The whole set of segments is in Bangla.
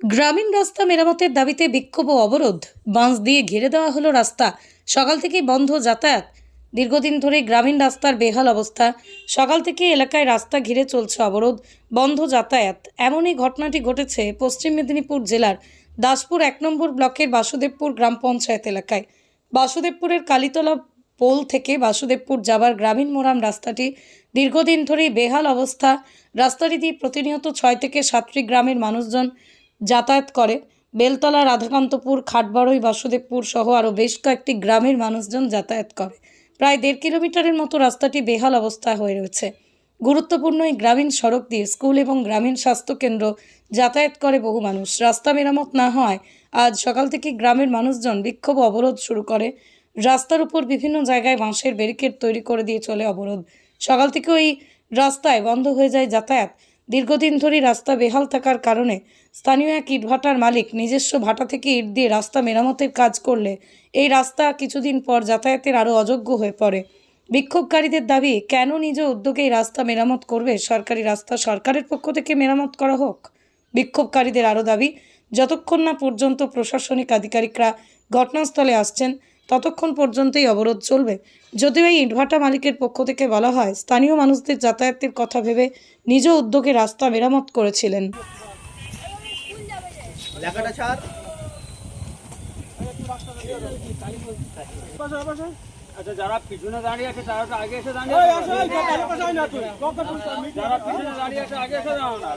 গ্রামীণ রাস্তা মেরামতের দাবিতে বিক্ষোভ ও অবরোধ। বাঁশ দিয়ে ঘিরে দেওয়া হলো রাস্তা। সকাল থেকেই বন্ধ যাতায়াত। দীর্ঘদিন ধরে গ্রামীণ রাস্তার বেহাল অবস্থা। সকাল থেকে এলাকায় রাস্তা ঘিরে চলছে অবরোধ, বন্ধ যাতায়াত। এমনই ঘটনাটি ঘটেছে পশ্চিম মেদিনীপুর জেলার দাসপুর এক নম্বর ব্লকের বাসুদেবপুর গ্রাম পঞ্চায়েত এলাকায়। বাসুদেবপুরের কালীতলা পোল থেকে বাসুদেবপুর যাবার গ্রামীণ মোরাম রাস্তাটি দীর্ঘদিন ধরেই বেহাল অবস্থা। রাস্তাটি দিয়ে প্রতিনিয়ত ছয় থেকে সাতটি গ্রামের মানুষজন যাতায়াত করে। বেলতলা, রাধাকান্তপুর, খাটবাড়ই, বাসুদেবপুর সহ আরও বেশ কয়েকটি গ্রামের মানুষজন যাতায়াত করে। প্রায় দেড় কিলোমিটারের মতো রাস্তাটি বেহাল অবস্থায় হয়ে রয়েছে। গুরুত্বপূর্ণ এই গ্রামীণ সড়ক দিয়ে স্কুল এবং গ্রামীণ স্বাস্থ্যকেন্দ্র যাতায়াত করে বহু মানুষ। রাস্তা মেরামত না হয় আজ সকাল থেকে গ্রামের মানুষজন বিক্ষোভ অবরোধ শুরু করে। রাস্তার উপর বিভিন্ন জায়গায় বাঁশের ব্যারিকেড তৈরি করে দিয়ে চলে অবরোধ। সকাল থেকে ওই রাস্তায় বন্ধ হয়ে যায় যাতায়াত। দীর্ঘদিন ধরেই রাস্তা বেহাল থাকার কারণে স্থানীয় এক ইটভাটার মালিক নিজস্ব ভাটা থেকে ইট দিয়ে রাস্তা মেরামতের কাজ করলে এই রাস্তা কিছুদিন পর যাতায়াতের আরও অযোগ্য হয়ে পড়ে। বিক্ষোভকারীদের দাবি, কেন নিজ উদ্যোগে এই রাস্তা মেরামত করবে? সরকারি রাস্তা সরকারের পক্ষ থেকে মেরামত করা হোক? বিক্ষোভকারীদের আরও দাবি, যতক্ষণ না পর্যন্ত প্রশাসনিক আধিকারিকরা ঘটনাস্থলে আসছেন ততক্ষণ পর্যন্তই অবরোধ চলবে। যদিও এই ইটভাটা মালিকের পক্ষ থেকে বলা হয়, স্থানীয় মানুষদের যাতায়াতের কথা ভেবে নিজ উদ্যোগে রাস্তা মেরামত করেছিলেন। ছাড়। আচ্ছা যারা পিছনে দাঁড়িয়ে আছে তারা তো আগে এসে দাঁড়িয়ে যারা পিছনে দাঁড়িয়ে আছে আগে এসে দাঁড়াও না।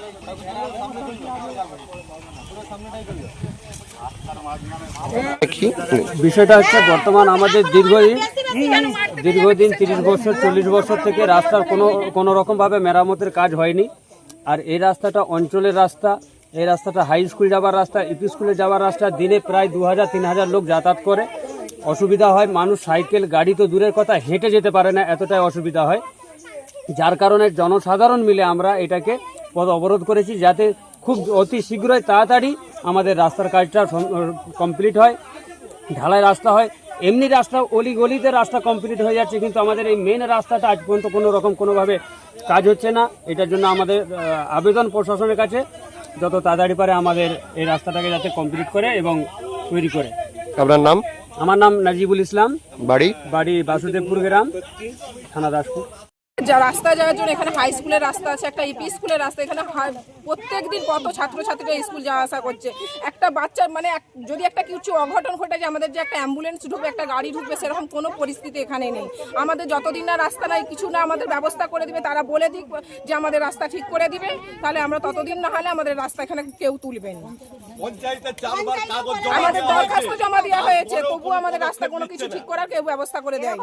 বিষয়টা হচ্ছে বর্তমান আমাদের দীর্ঘদিন দীর্ঘদিন তিরিশ বছর চল্লিশ বছর থেকে রাস্তার কোনো কোনো রকমভাবে মেরামতের কাজ হয়নি। আর এই রাস্তাটা অঞ্চলের রাস্তা এই রাস্তাটা হাই স্কুল যাওয়ার রাস্তা ইপি স্কুলে যাওয়ার রাস্তা দিনে প্রায় দু হাজার তিন হাজার লোক যাতায়াত করে। অসুবিধা হয়, মানুষ সাইকেল, গাড়ি তো দূরের কথা, হেঁটে যেতে পারে না, এতটাই অসুবিধা হয়। যার কারণে জনসাধারণ মিলে আমরা এটাকে পথ অবরোধ করেছি যাতে খুব অতি শীঘ্রই তাড়াতাড়ি আমাদের রাস্তার কাজটা কমপ্লিট হয়, ঢালাই রাস্তা হয়। এমনি রাস্তা অলি গলিতে রাস্তা কমপ্লিট হয়ে যাচ্ছে, কিন্তু আমাদের এই মেন রাস্তাটা আজ পর্যন্ত কোনো রকম কোনোভাবে কাজ হচ্ছে না। এটার জন্য আমাদের আবেদন প্রশাসনের কাছে, যত তাড়াতাড়ি পারে আমাদের এই রাস্তাটাকে যাতে কমপ্লিট করে এবং তৈরি করে। আপনার নাম? আমার নাম নাজিবুল ইসলাম। বাড়ি? বাড়ি বাসুদেবপুর গ্রাম থানা দাসপুর। যা রাস্তা যাওয়ার জন্য এখানে হাই স্কুলের রাস্তা আছে একটা ইপি স্কুলের রাস্তা এখানে প্রত্যেক দিন কত ছাত্রছাত্রীরা স্কুল যাওয়া আসা করছে। একটা বাচ্চার মানে এক- যদি একটা কিছু অঘটন ঘটে যে আমাদের যে একটা অ্যাম্বুলেন্স ঢুকবে একটা গাড়ি ঢুকবে সেরকম কোনো পরিস্থিতি এখানে নেই। আমাদের যতদিন না রাস্তা নাই কিছু না আমাদের ব্যবস্থা করে দিবে তারা বলে দিক যে আমাদের রাস্তা ঠিক করে দিবে তাহলে আমরা ততদিন না হলে আমাদের রাস্তা এখানে কেউ তুলবে না। আমাদের দরখাস্ত জমা দেওয়া হয়েছে তবু আমাদের রাস্তা কোনো কিছু ঠিক করার কেউ ব্যবস্থা করে দেয়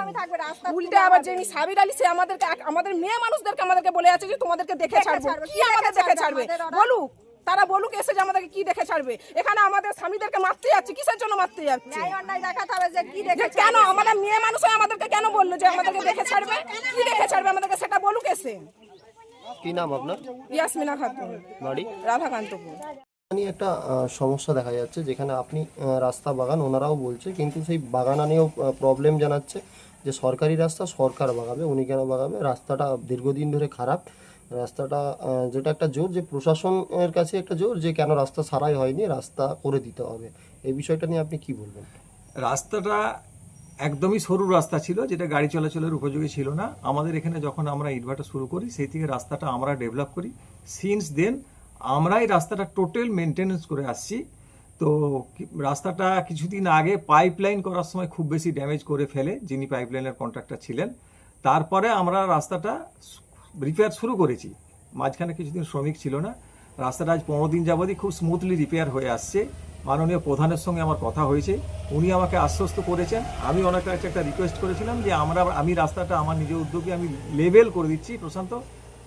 উল্টে আবার যিনি সাবির আলী সে আমাদেরকে এক- আমাদের মেয়ে মানুষদেরকে আমাদেরকে বলে আছে যে তোমাদেরকে দেখে ছাড়বো। কি আমাদের দেখে ছাড়বে? বলুক তারা বলুক এসে যে আমাদেরকে কি দেখে ছাড়বে। এখানে আমাদের স্বামীদেরকে মারতে যাচ্ছে কিসের জন্য মারতে যাচ্ছে? যে কেন আমাদের মেয়ে মানুষ হয়ে আমাদেরকে কেন বলল যে আমাদেরকে দেখে ছাড়বে? কি দেখে ছাড়বে আমাদেরকে সেটা বলুক এসে। কি নাম আপনার? ইয়াসমিনা খাতুন। বাড়ি? রাধাকান্তপুর। একটা সমস্যা দেখা যাচ্ছে যেখানে আপনি রাস্তা বাগান ওনারাও বলছে কিন্তু সেই বাগানা নিয়েও প্রবলেম জানাচ্ছে। যে সরকারি রাস্তা সরকার বাগাবে উনি কেন বাগাবে রাস্তাটা দীর্ঘদিন ধরে খারাপ। রাস্তাটা যেটা একটা জোর, যে প্রশাসনের কাছে একটা জোর যে কেন রাস্তা সারাই হয়নি, রাস্তা করে দিতে হবে। এই বিষয়টা নিয়ে আপনি কি বলবেন? রাস্তাটা একদমই সরু রাস্তা ছিল, যেটা গাড়ি চলাচলের উপযোগী ছিল না। আমাদের এখানে যখন আমরা ইটভাটা শুরু করি, সেই থেকে রাস্তাটা আমরা ডেভেলপ করি। সিন্স দেন আমরাই রাস্তাটা টোটাল মেনটেনেন্স করে আসছি। তো রাস্তাটা কিছুদিন আগে পাইপ লাইন করার সময় খুব বেশি ড্যামেজ করে ফেলে, যিনি পাইপ লাইনের কন্ট্রাক্টর ছিলেন। তারপরে আমরা রাস্তাটা রিপেয়ার শুরু করেছি। মাঝখানে কিছুদিন শ্রমিক ছিল না। রাস্তাটা আজ পনেরো দিন যাবতই খুব স্মুথলি রিপেয়ার হয়ে আসছে। মাননীয় প্রধানের সঙ্গে আমার কথা হয়েছে। উনি আমাকে আশ্বস্ত করেছেন। আমি ওনার কাছে একটা রিকোয়েস্ট করেছিলাম যে আমরা, আমি রাস্তাটা আমার নিজের উদ্যোগে আমি লেভেল করে দিচ্ছি। প্রশান্ত,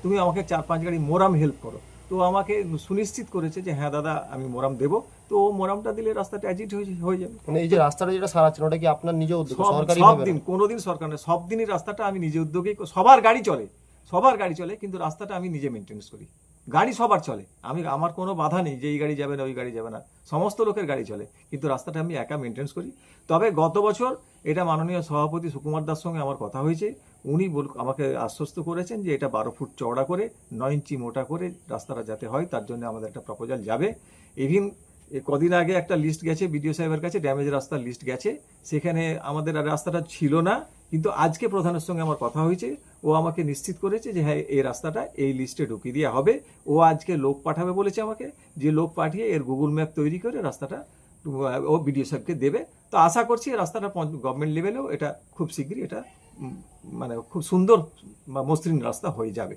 তুমি আমাকে চার, পাঁচ গাড়ি মোরাম হেল্প করো। তো আমাকে সুনিশ্চিত করেছে যে হ্যাঁ দাদা, আমি মোরাম দেবো। তো মোরামটা দিলে রাস্তাটা অ্যাজিট হয়ে যাবে। মানে এই যে রাস্তাটা যেটা সারাচ্ছেন ওটা কি আপনার নিজে উদ্যোগ? সরকারি সব দিন কোনোদিন সরকার না সব দিনই রাস্তাটা আমি নিজে উদ্যোগেই সবার গাড়ি চলে সবার গাড়ি চলে কিন্তু রাস্তাটা আমি নিজে মেনটেন্স করি। গাড়ি সবার চলে। আমি আমার কোনো বাধা নেই যে এই গাড়ি যাবে না ওই গাড়ি যাবে না। সমস্ত লোকের গাড়ি চলে কিন্তু রাস্তাটা আমি একা মেনটেন্স করি। তবে গত বছর এটা মাননীয় সভাপতি সুকুমার দাস সঙ্গে আমার কথা হয়েছে। উনি বল আমাকে আশ্বস্ত করেছেন যে এটা বারো ফুট চওড়া করে নয় ইঞ্চি মোটা করে রাস্তাটা যাতে হয় তার জন্য আমাদের একটা প্রপোজাল যাবে। ইভিন কদিন আগে একটা লিস্ট গেছে বিডিও সাহেবের কাছে ড্যামেজ রাস্তার লিস্ট গেছে। সেখানে আমাদের আর রাস্তাটা ছিল না, কিন্তু আজকে প্রধানের সঙ্গে আমার কথা হয়েছে। ও আমাকে নিশ্চিত করেছে যে হ্যাঁ এই রাস্তাটা এই লিস্টে ঢুকিয়ে দেওয়া হবে। ও আজকে লোক পাঠাবে বলেছে আমাকে, যে লোক পাঠিয়ে এর গুগল ম্যাপ তৈরি করে রাস্তাটা, ও বিডিও সাহেবকে দেবে। তো আশা করছি রাস্তাটা গভর্নমেন্ট লেভেলেও এটা খুব শীঘ্রই এটা মানে খুব সুন্দর বা মসৃণ রাস্তা হয়ে যাবে।